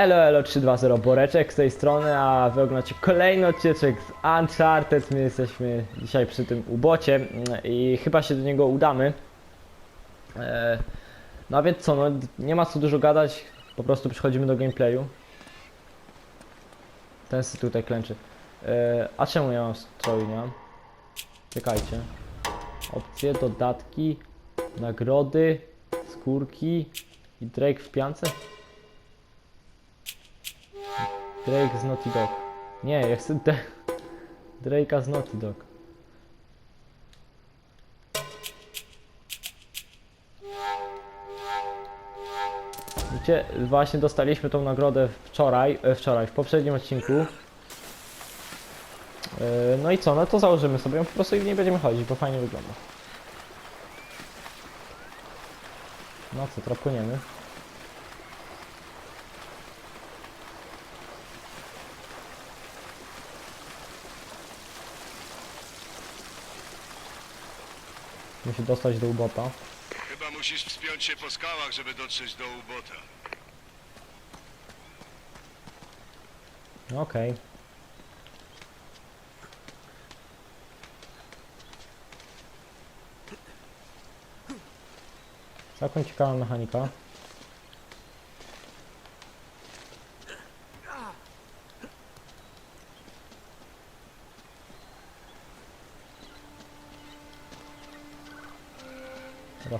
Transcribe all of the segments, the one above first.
Elo, elo 320 Boreczek z tej strony, a wy oglądacie kolejny odcinek z Uncharted. My jesteśmy dzisiaj przy tym ubocie mm, i chyba się do niego udamy. E, no a więc co, no nie ma co dużo gadać, po prostu przechodzimy do gameplayu. Ten sy tutaj klęczy. E, a czemu ja mam stroju, nie? Czekajcie. Opcje, dodatki, nagrody, skórki i Drake w piance? Drake z Naughty Dog. Nie, ja chcę de- Drake'a z Naughty Dog. Wiecie, właśnie dostaliśmy tą nagrodę wczoraj, e, wczoraj, w poprzednim odcinku. E, No i co, no to założymy sobie ją po prostu i w niej będziemy chodzić, bo fajnie wygląda. No co, teraz Musi dostać do ubota. Chyba musisz wspiąć się po skałach, żeby dotrzeć do ubota. Okej. Całkiem ciekawa mechanika.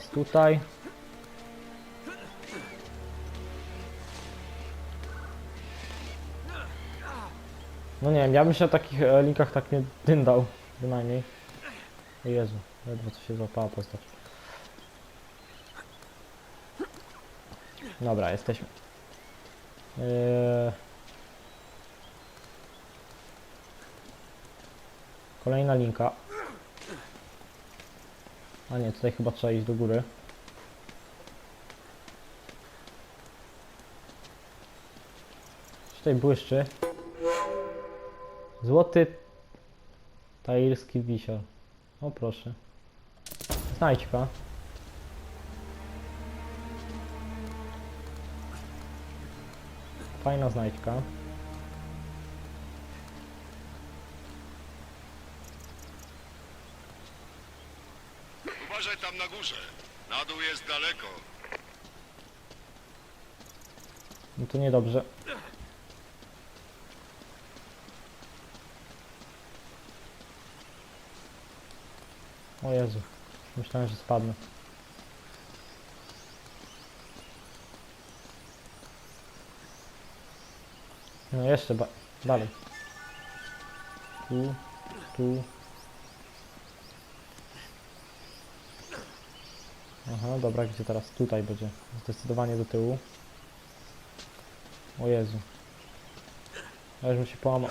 Teraz tutaj. No nie wiem, ja bym się o takich e, linkach tak nie dyndał, bynajmniej. Jezu, ledwo co się złapała postać. Dobra, jesteśmy. Eee... Kolejna linka. A nie, tutaj chyba trzeba iść do góry. Tutaj błyszczy. Złoty tairski wisior. O proszę. Znajdźka. Fajna znajdźka. Uważaj tam na górze. Na dół jest daleko. No to niedobrze. O Jezu. Myślałem, że spadnę. No jeszcze ba dalej. Tu, tu. Aha, dobra, gdzie teraz? Tutaj będzie. Zdecydowanie do tyłu. O Jezu. Ja już mu się połamał.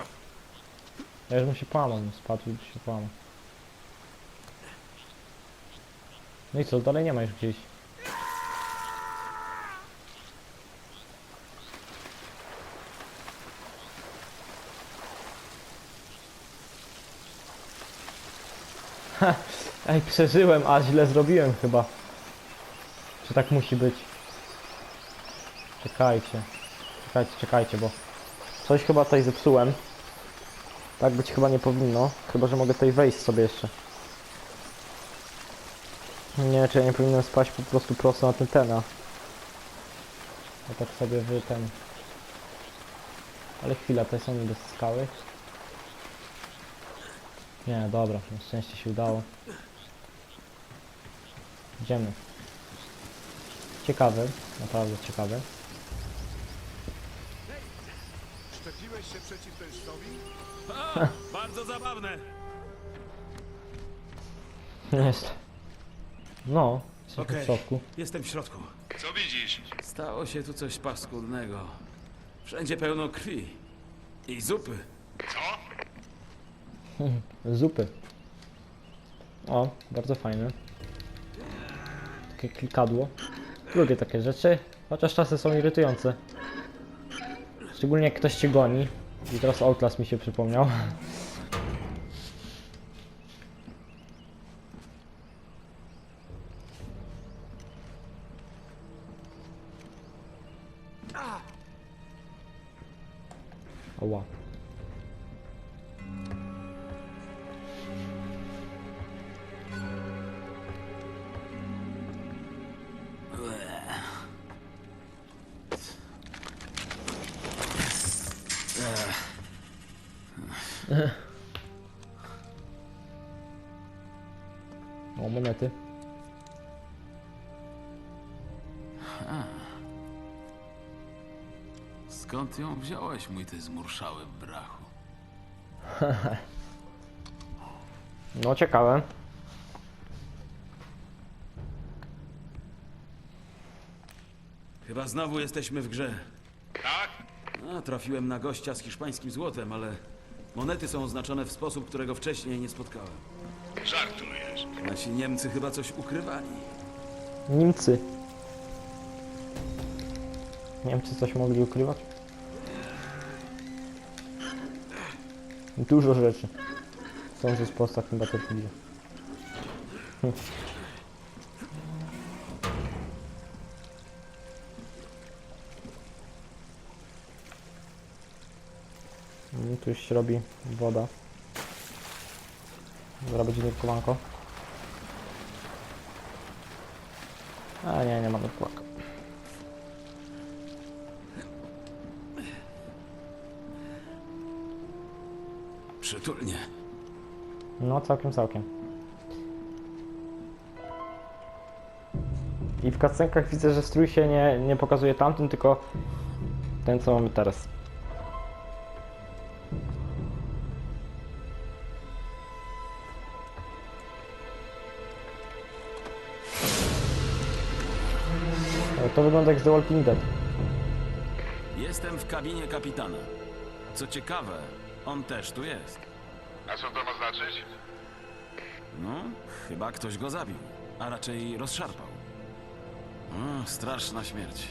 Ja już mu się połamał, spadł i się połamał. No i co, dalej nie ma już gdzieś. Ha, ej, przeżyłem, a źle zrobiłem chyba. Czy tak musi być? Czekajcie. Czekajcie, czekajcie, bo coś chyba tutaj zepsułem. Tak być chyba nie powinno. Chyba, że mogę tutaj wejść sobie jeszcze. Nie, czy ja nie powinienem spać po prostu prosto na ten tena. Ja tak sobie wy ten... Ale chwila, te są niby skały. Nie, dobra, na szczęście się udało. Idziemy. Ciekawe, naprawdę ciekawe. Szczepiłeś się przeciw? A, bardzo zabawne. Jest. No, jesteśmy Okej. w środku. Jestem w środku. Co widzisz? Stało się tu coś paskudnego. Wszędzie pełno krwi. I zupy. Co? Zupy. O, bardzo fajne. Takie klikadło. Lubię takie rzeczy, chociaż czasy są irytujące. Szczególnie jak ktoś cię goni. I teraz Outlast mi się przypomniał. Oła. Skąd ją wziąłeś, mój ty zmurszały brachu? No, ciekawe. Chyba znowu jesteśmy w grze. Tak? A, trafiłem na gościa z hiszpańskim złotem, ale monety są oznaczone w sposób, którego wcześniej nie spotkałem. Żartujesz. Nasi Niemcy chyba coś ukrywali. Niemcy. Niemcy coś mogli ukrywać? Dużo rzeczy. Sądzę z po ostatnim Battlefieldzie. Hm. Mm, Tu już się robi woda. Zaraz będzie nurkowanko. A nie, nie ma nurkowanka. Przytulnie. No, całkiem, całkiem. I w cutscenkach widzę, że strój się nie, nie pokazuje tamtym, tylko ten, co mamy teraz. Ale To wygląda jak The Walking Dead. Jestem w kabinie kapitana. Co ciekawe, on też tu jest. A co to ma znaczyć? No, chyba ktoś go zabił, a raczej rozszarpał. O, straszna śmierć.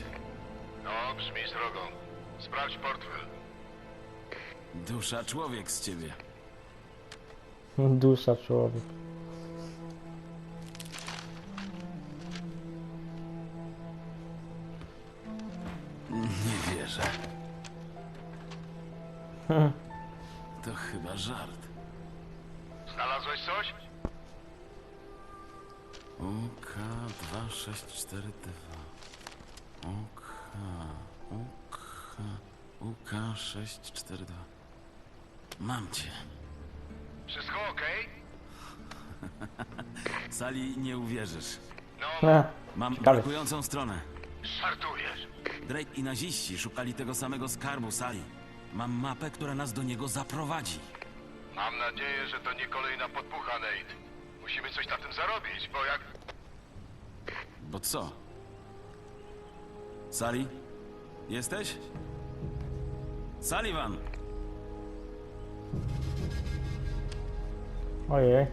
No, brzmi srogo. Sprawdź portfel. Dusza człowiek z ciebie. Dusza człowiek. Nie wierzę. To chyba żart. Znalazłeś coś? UK 2642. UK, UK, UK 642. Mam cię. Wszystko okej? Sali nie uwierzysz. No, Eh, Mam Ciekawe. brakującą stronę. żartujesz. Drake i naziści szukali tego samego skarbu Sali. Mam mapę, która nas do niego zaprowadzi. Mam nadzieję, że to nie kolejna podpucha, Nate. Musimy coś na tym zarobić, bo jak... Bo co? Sali? Jesteś? Sullivan! Ojej.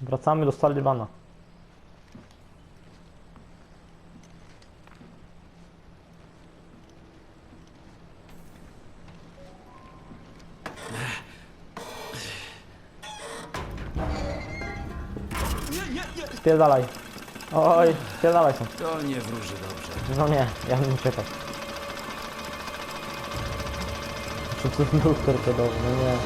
Wracamy do Sullivana. Spierdalaj. Oj, spierdalaj są. To nie wróży dobrze. No nie, ja bym uciekał. Czy to był torpedowy? No nie.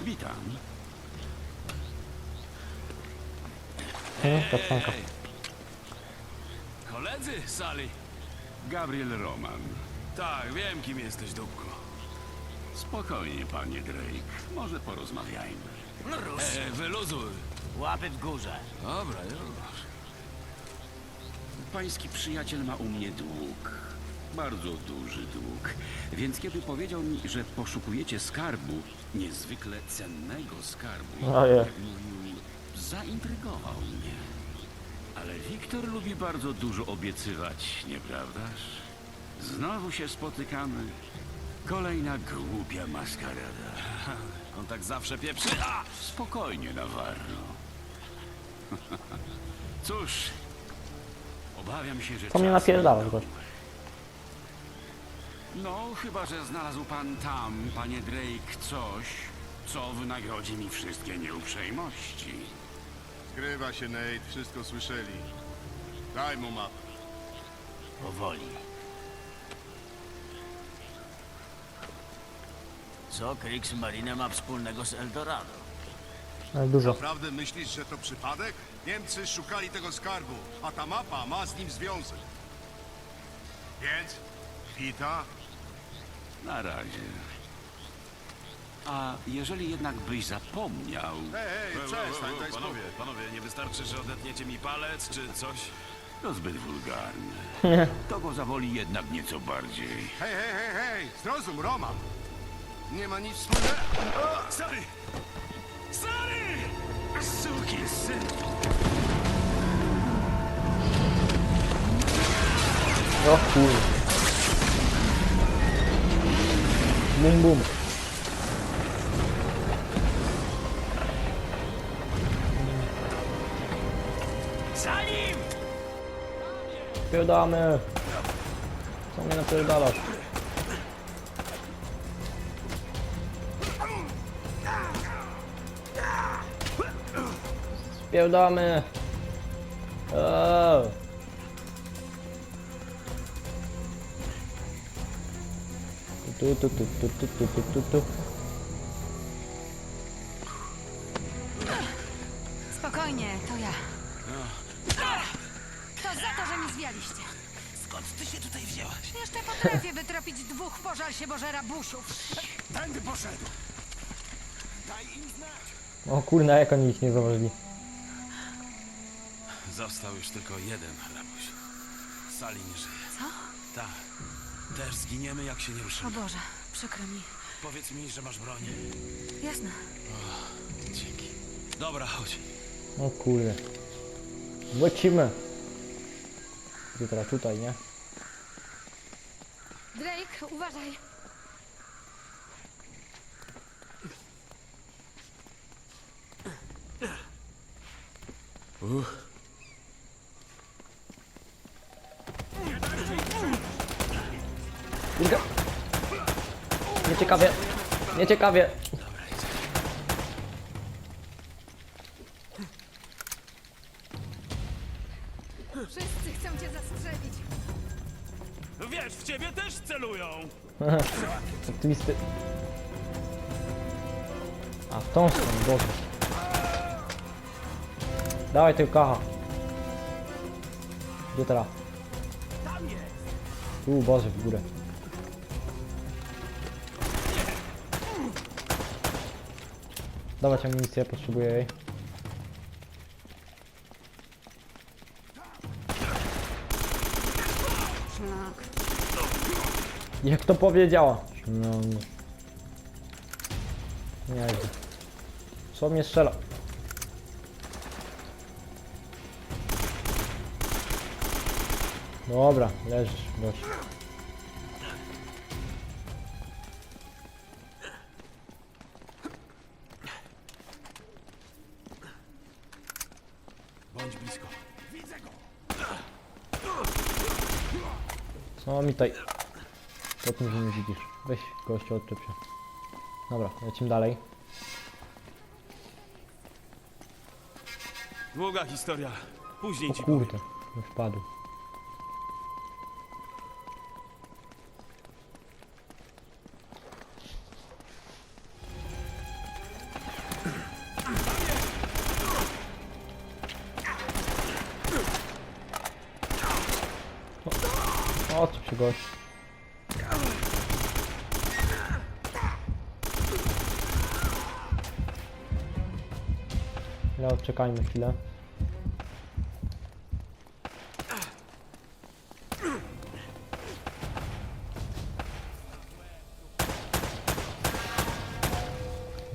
Witam. Hmm, cutscenka. Koledzy, Sali. Gabriel Roman. Tak, wiem kim jesteś, Dubku. Spokojnie, panie Drake. Może porozmawiajmy. E, wyluzuj. Łapy w górze. Dobra, już. Pański przyjaciel ma u mnie dług. Bardzo duży dług. Więc kiedy powiedział mi, że poszukujecie skarbu, niezwykle cennego skarbu, Ojej. jak mówił, zaintrygował mnie. Ale Wiktor lubi bardzo dużo obiecywać, nieprawdaż? Znowu się spotykamy. Kolejna głupia maskarada. On tak zawsze pieprzy. A! Spokojnie, Navarro. Cóż, obawiam się, że To mnie czas napierdala minął. No, chyba że znalazł pan tam, panie Drake, coś, co wynagrodzi mi wszystkie nieuprzejmości. Skrywa się, Nate, wszystko słyszeli. Daj mu mapę. Powoli. Co Kriegsmarine ma wspólnego z Eldorado? Ale dużo. Naprawdę myślisz, że to przypadek? Niemcy szukali tego skarbu, a ta mapa ma z nim związek. Więc? Kwita? Na razie. A jeżeli jednak byś zapomniał, Hej, hej, przestań, daj panowie, spokój. panowie, nie wystarczy, że odetniecie mi palec czy coś? to zbyt wulgarne. To go zawoli jednak nieco bardziej. Hej, hej, hej, hej, zrozum, Roman. Nie ma nic wspólnego. Stary! Stary! Suki syn! O kur... Bum bum. Pierdamy. Co mnie napierdalasz? Spierdamy. Eee. Tu, tu, tu, tu, tu, tu, tu, tu, tu. Się Bożera buszów. Tędy poszedł! O kurna, jak oni ich nie zauważyli. Został już tylko jeden, rabuś. Sali nie żyje. Co? Tak. Też zginiemy, jak się nie O ruszymy. Boże, przykro mi. Powiedz mi, że masz broń. Jasne. Dzięki. Dobra, chodź. O kurde. Lecimy. Gdzie teraz tutaj, nie? Drake, uważaj. Kurde. Nieciekawie. Nieciekawie. Wszyscy chcą cię zastrzelić. Wiesz, w ciebie też celują! Optymisty. A w tą stronę, Boże. Dawaj tego kacha. Gdzie teraz? Tu, Boże, w górę. Dawać amunicję, potrzebuję jej. Jak to powiedziała? No. Nie. Co mnie strzela? Dobra, leżysz, gość. Bądź blisko. Co mi tutaj? Po tym, że nie widzisz. Weź gościu, odczep się. Dobra, lecimy dalej. Długa historia. Później O ci powiem. kurde, nie wpadł. O, odczep się gość. Ja odczekajmy chwilę.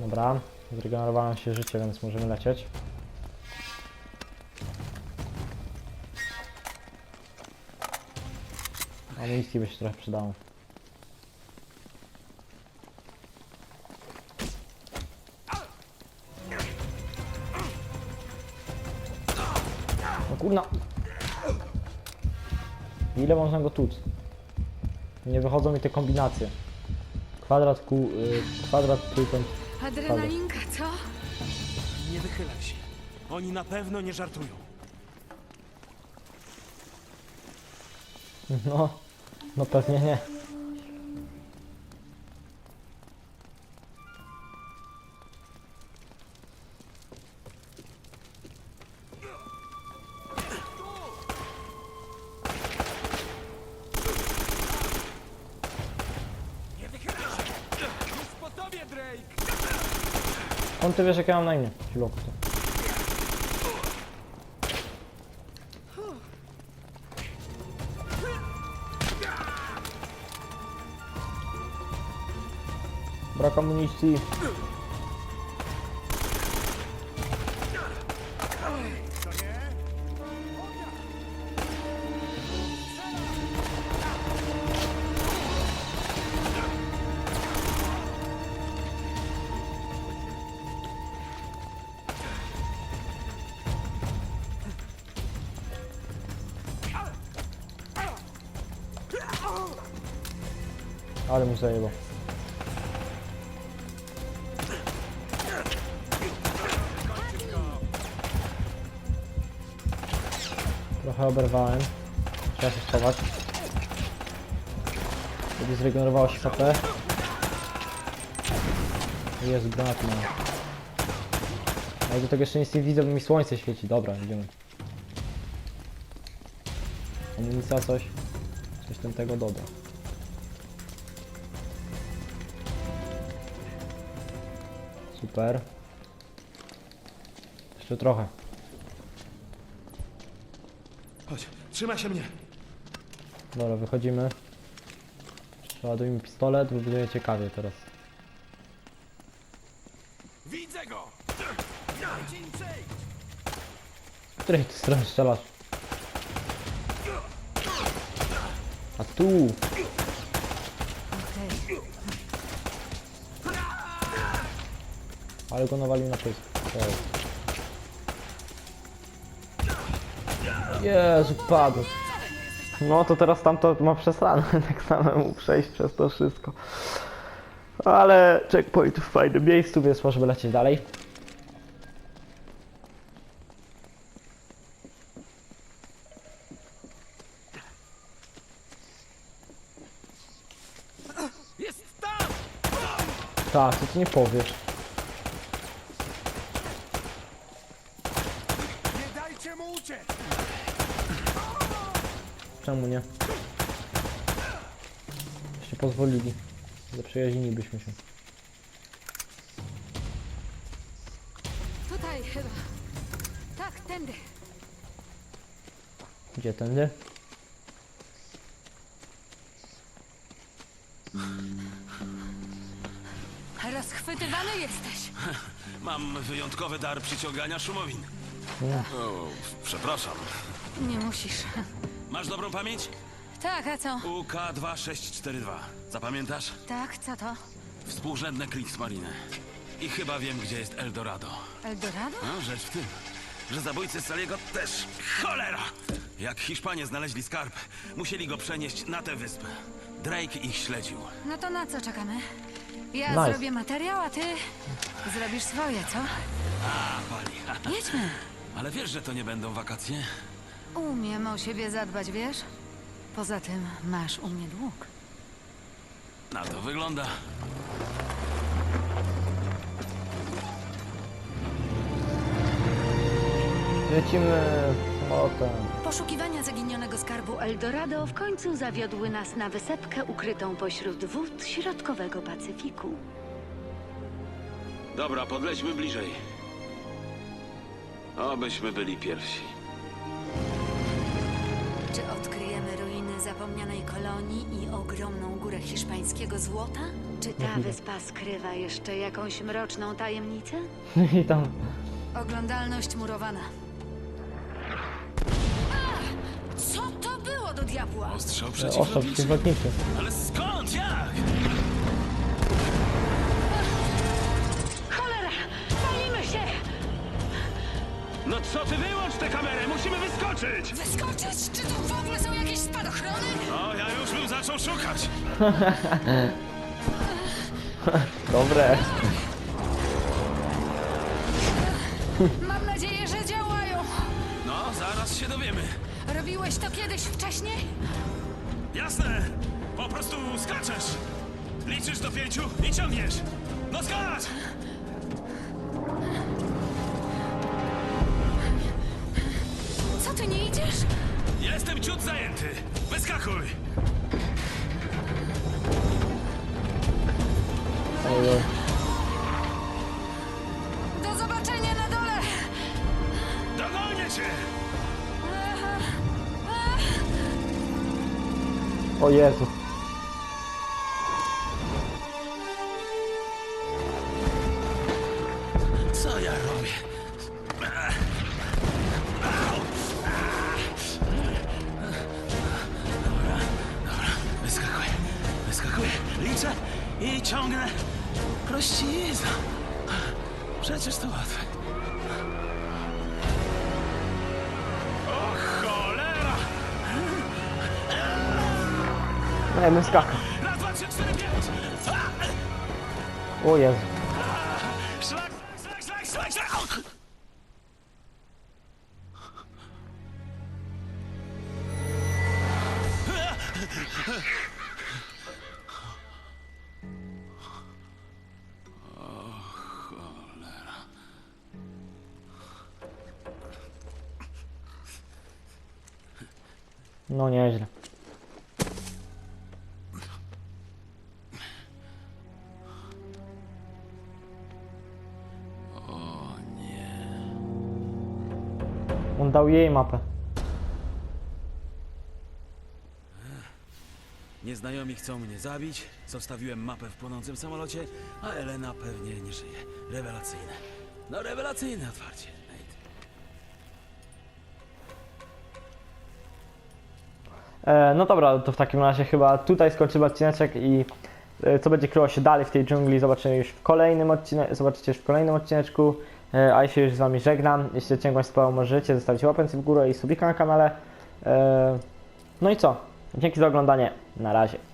Dobra, zregenerowałem się życie, więc możemy lecieć. Amunicji by się trochę przydało. No kurna! Ile można go tuc? Nie wychodzą mi te kombinacje. Kwadrat, kół, y, kwadrat, trójkąt. Adrenalinka, co? Nie wychylaj się. Oni na pewno nie żartują. No, no pewnie nie. On ty wiesz jak ja mam na imię, Siloku Brak amunicji. Ale mu zajęło. Trochę oberwałem. Trzeba się schować. Żeby zregenerowało się HP. Jest granat mam. Ale do tego jeszcze nic nie widzę, bo mi słońce świeci. Dobra, idziemy. Amunicja coś. Coś tam tego dobra. Super. Jeszcze trochę. Chodź, trzymaj się mnie. Dobra, wychodzimy. Przeładujmy pistolet, bo będzie ciekawie teraz. Widzę go! Z której ty strony strzelasz? A tu! Okej. Ale go nawalił na pysk. To jest. Jezu, padł. No to teraz tamto ma przesrane, tak samemu przejść przez to wszystko. Ale checkpoint w fajnym miejscu, więc możemy lecieć dalej. Jest tam! Tak, co ty nie powiesz? Nie dajcie mu uciec! Czemu nie? Jeszcze pozwolili. Zaprzyjaźnilibyśmy się. Tutaj chyba. Tak, tędy. Gdzie tędy? Rozchwytywany jesteś. Mam wyjątkowy dar przyciągania szumowin. O, przepraszam. Nie musisz. Masz dobrą pamięć? Tak, a co? UK2642. Zapamiętasz? Tak, co to? Współrzędne Kriegsmarine. I chyba wiem, gdzie jest Eldorado. Eldorado? No, rzecz w tym, że zabójcy Saliego też. Cholera! Jak Hiszpanie znaleźli skarb, musieli go przenieść na tę wyspę. Drake ich śledził. No to na co czekamy? Ja Nice. zrobię materiał, a ty zrobisz swoje, co? A, pali. Jedźmy. Ale wiesz, że to nie będą wakacje? Umiem o siebie zadbać, wiesz? Poza tym masz u mnie dług. Na to wygląda. Lecimy samolotem. Poszukiwania zaginionego skarbu Eldorado w końcu zawiodły nas na wysepkę ukrytą pośród wód środkowego Pacyfiku. Dobra, podlećmy bliżej. Obyśmy byli pierwsi. Czy odkryjemy ruiny zapomnianej kolonii i ogromną górę hiszpańskiego złota? Czy ta wyspa skrywa jeszcze jakąś mroczną tajemnicę? I tam Oglądalność murowana. A! Co to było do diabła? Ostrzał ostrzał przeciwlotniczy. przeciwlotniczy. Ale skąd? Jak? No co ty wyłącz tę kamerę, musimy wyskoczyć! Wyskoczyć? Czy tu w ogóle są jakieś spadochrony? O, ja już bym zaczął szukać. Dobre. Mam nadzieję, że działają. No, zaraz się dowiemy. Robiłeś to kiedyś wcześniej? Jasne! Po prostu skaczesz! Liczysz do pięciu i ciągniesz! No skacz! Ty nie idziesz? Jestem ciut zajęty! Wyskakuj! Ojej. Do zobaczenia na dole! Dogonię cię! O Jezu. Łatwe. O cholera! Ja bym skakał. Raz, dwa, trzy, cztery, pięć! A! O Jezu. On dał jej mapę. Nieznajomi chcą mnie zabić, zostawiłem mapę w płonącym samolocie, a Elena pewnie nie żyje. Rewelacyjne. No rewelacyjne otwarcie, Nate. E, no dobra, to w takim razie chyba tutaj skończymy odcineczek i e, co będzie kryło się dalej w tej dżungli zobaczymy już w kolejnym odcineczku, zobaczycie już w kolejnym odcineczku. E, a ja się już z wami żegnam. Jeśli odcinek wam możecie zostawić łapę w górę i subika na kanale. E, no i co? Dzięki za oglądanie. Na razie.